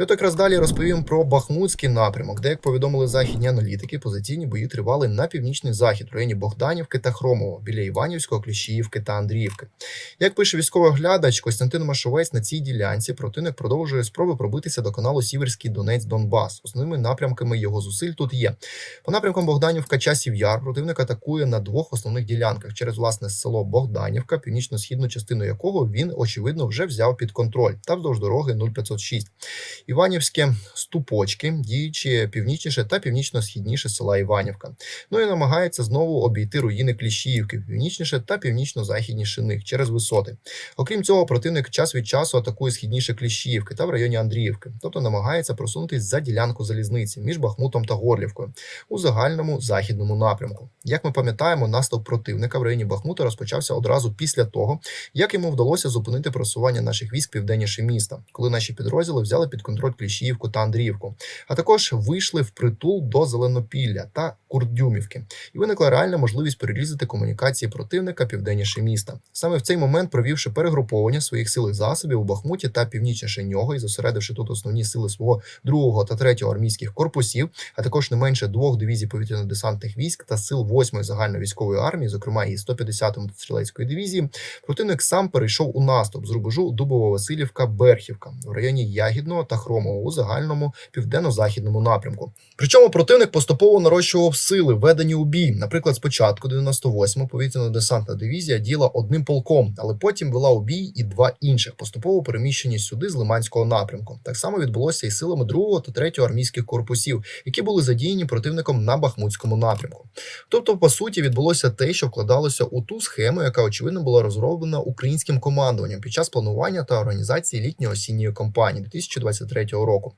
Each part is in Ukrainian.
І от якраз далі розповім про Бахмутський напрямок, де, як повідомили західні аналітики, позиційні бої тривали на північний захід в районі Богданівки та Хромово, біля Іванівського, Кліщіївки та Андріївки. Як пише військовий оглядач Костянтин Машовець, на цій ділянці противник продовжує спроби пробитися до каналу Сіверський Донець Донбас. Основними напрямками його зусиль тут є. По напрямкам Богданівка Часів Яр противник атакує на двох основних ділянках через власне село Богданівка, північно-східну частину якого він очевидно вже взяв під контроль та вздовж дороги 0506. Іванівське ступочки, діючи північніше та північно-східніше села Іванівка. Ну і намагається знову обійти руїни Кліщіївки, північніше та північно-західніше них через висоти. Окрім цього, противник час від часу атакує східніше Кліщіївки та в районі Андріївки, тобто намагається просунутись за ділянку залізниці між Бахмутом та Горлівкою у загальному західному напрямку. Як ми пам'ятаємо, наступ противника в районі Бахмута розпочався одразу після того, як йому вдалося зупинити просування наших військ південніше міста, коли наші підрозділи взяли під контроль Кліщіївку та Андріївку, а також вийшли в притул до Зеленопілля та Курдюмівки, і виникла реальна можливість перерізати комунікації противника південніше міста. Саме в цей момент, провівши перегруповання своїх сил і засобів у Бахмуті та північніше нього і зосередивши тут основні сили свого другого та третього армійських корпусів, а також не менше двох дивізій повітряно-десантних військ та сил 8-ї загальновійськової армії, зокрема і 150-ї мотострілецької дивізії, противник сам перейшов у наступ з рубежу Дубово-Василівка Берхівка в районі Ягідного та Хромового у загальному південно-західному напрямку. Причому противник поступово нарощував сили, введені у бій. Наприклад, спочатку 98-ма повітряно-десантна дивізія діяла одним полком, але потім вела у бій і два інших, поступово переміщені сюди з Лиманського напрямку. Так само відбулося і силами 2-го та 3-го армійських корпусів, які були задіяні противником на Бахмутському напрямку. Тобто, по суті, відбулося те, що вкладалося у ту схему, яка очевидно була розроблена українським командуванням під час планування та організації літньо-осінньої кампанії 2023 року.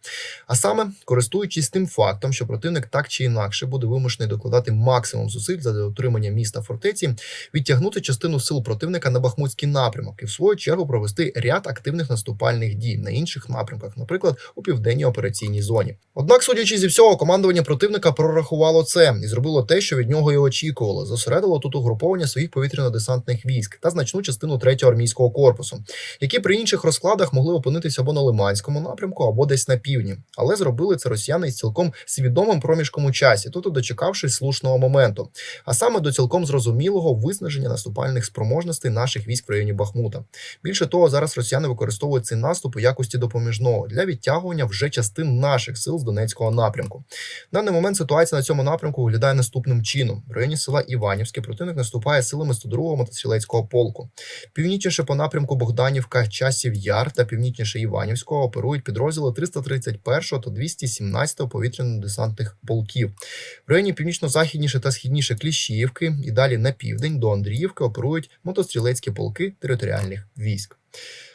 А саме користуючись тим фактом, що противник так чи інакше буде вимушений докладати максимум зусиль за дотримання міста фортеці, відтягнути частину сил противника на Бахмутський напрямок і в свою чергу провести ряд активних наступальних дій на інших напрямках, наприклад, у південній операційній зоні. Однак, судячи зі всього, командування противника прорахувало це і зробило те, що від нього і очікувало. Зосередило тут угруповання своїх повітряно-десантних військ та значну частину третього армійського корпусу, які при інших розкладах могли опинитися або на Лиманському напрямку, або десь на півдні. Але зробили це росіяни із цілком свідомим проміжком у часі, тобто дочекавшись слушного моменту, а саме до цілком зрозумілого виснаження наступальних спроможностей наших військ в районі Бахмута. Більше того, зараз росіяни використовують цей наступ у якості допоміжного для відтягування вже частин наших сил з Донецького напрямку. В даний момент ситуація на цьому напрямку виглядає наступним чином: в районі села Іванівське противник наступає силами 102-го мотострілецького полку. Північніше по напрямку Богданівка, Часів Яр та північніше Іванівського оперують підрозділи 331-го та 217-го повітряно-десантних полків. В районі північно-західніше та східніше Кліщіївки і далі на південь до Андріївки оперують мотострілецькі полки територіальних військ.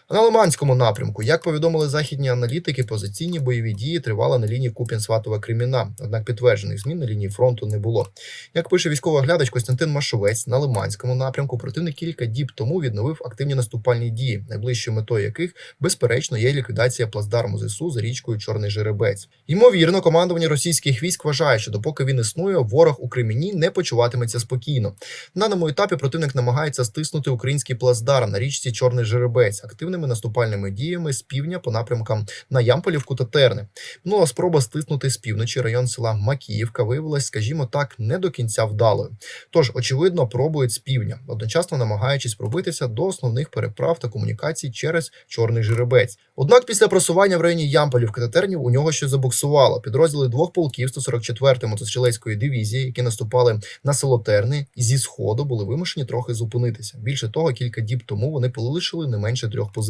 На Лиманському напрямку, як повідомили західні аналітики, позиційні бойові дії тривали на лінії Куп'ян-Сватова Креміна, однак підтверджених змін на лінії фронту не було. Як пише військовий оглядач Костянтин Машовець, на Лиманському напрямку противник кілька діб тому відновив активні наступальні дії, найближчою метою яких, безперечно, є ліквідація плацдарму ЗСУ за річкою Чорний Жеребець. Ймовірно, командування російських військ вважає, що допоки він існує, ворог у Креміні не почуватиметься спокійно. На даному етапі противник намагається стиснути український плацдарм на річці Чорний Жеребець активними наступальними діями з півдня по напрямкам на Ямполівку та Терни. Минула спроба стиснути з півночі район села Макіївка виявилась, скажімо так, не до кінця вдалою. Тож, очевидно, пробують з півдня, одночасно намагаючись пробитися до основних переправ та комунікацій через Чорний Жеребець. Однак після просування в районі Ямполівки та Тернів у нього щось забуксувало. Підрозділи двох полків 144-ї мотострілецької дивізії, які наступали на село Терни, зі сходу були вимушені трохи зупинитися. Більше того, кілька діб тому вони полишили не менше трьох позицій.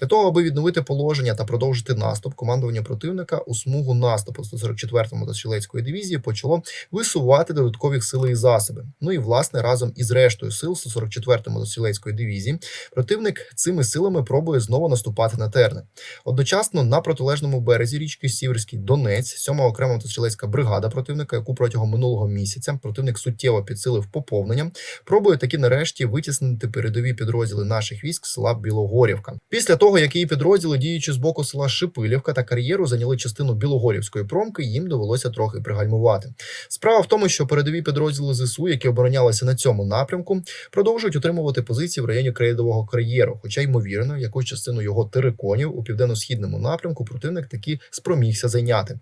Для того, аби відновити положення та продовжити наступ, командування противника у смугу наступу 144-ї мотострілецької дивізії почало висувати додаткові сили і засоби. Ну і власне разом із рештою сил 144-ї мотострілецької дивізії противник цими силами пробує знову наступати на Терни. Одночасно на протилежному березі річки Сіверський Донець, 7-ма окрема мотострілецька бригада противника, яку протягом минулого місяця противник суттєво підсилив поповненням, пробує таки нарешті витіснити передові підрозділи наших військ села Білогорів. Білогорівка. Після того, як її підрозділи, діючи з боку села Шипилівка та кар'єру, зайняли частину Білогорівської промки, їм довелося трохи пригальмувати. Справа в тому, що передові підрозділи ЗСУ, які оборонялися на цьому напрямку, продовжують утримувати позиції в районі Крейдового кар'єру. Хоча ймовірно, якусь частину його териконів у південно-східному напрямку противник таки спромігся зайняти.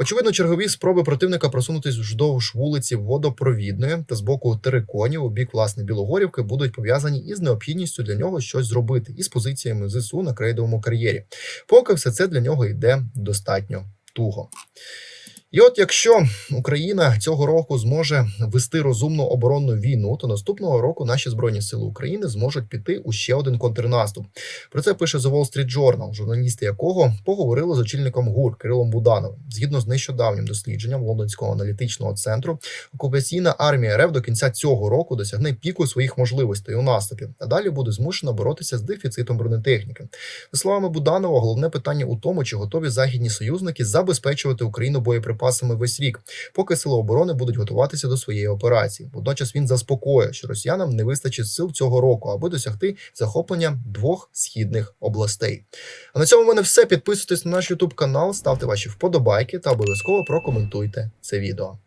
Очевидно, чергові спроби противника просунутись вздовж вулиці водопровідної та з боку териконів у бік власне Білогорівки будуть пов'язані із необхідністю для нього щось зробити із позиціями ЗСУ на крейдовому кар'єрі. Поки все це для нього йде достатньо туго. І от якщо Україна цього року зможе вести розумну оборонну війну, то наступного року наші збройні сили України зможуть піти у ще один контрнаступ. Про це пише The Wall Street Journal, журналісти якого поговорили з очільником ГУР Кирилом Будановим. Згідно з нещодавнім дослідженням лондонського аналітичного центру, окупаційна армія РФ до кінця цього року досягне піку своїх можливостей у наступі, а далі буде змушена боротися з дефіцитом бронетехніки. За словами Буданова, головне питання у тому, чи готові західні союзники забезпечувати Україну боєприпасами весь рік, поки сили оборони будуть готуватися до своєї операції. Водночас він заспокоює, що росіянам не вистачить сил цього року, аби досягти захоплення двох східних областей. А на цьому в мене все. Підписуйтесь на наш YouTube канал, ставте ваші вподобайки та обов'язково прокоментуйте це відео.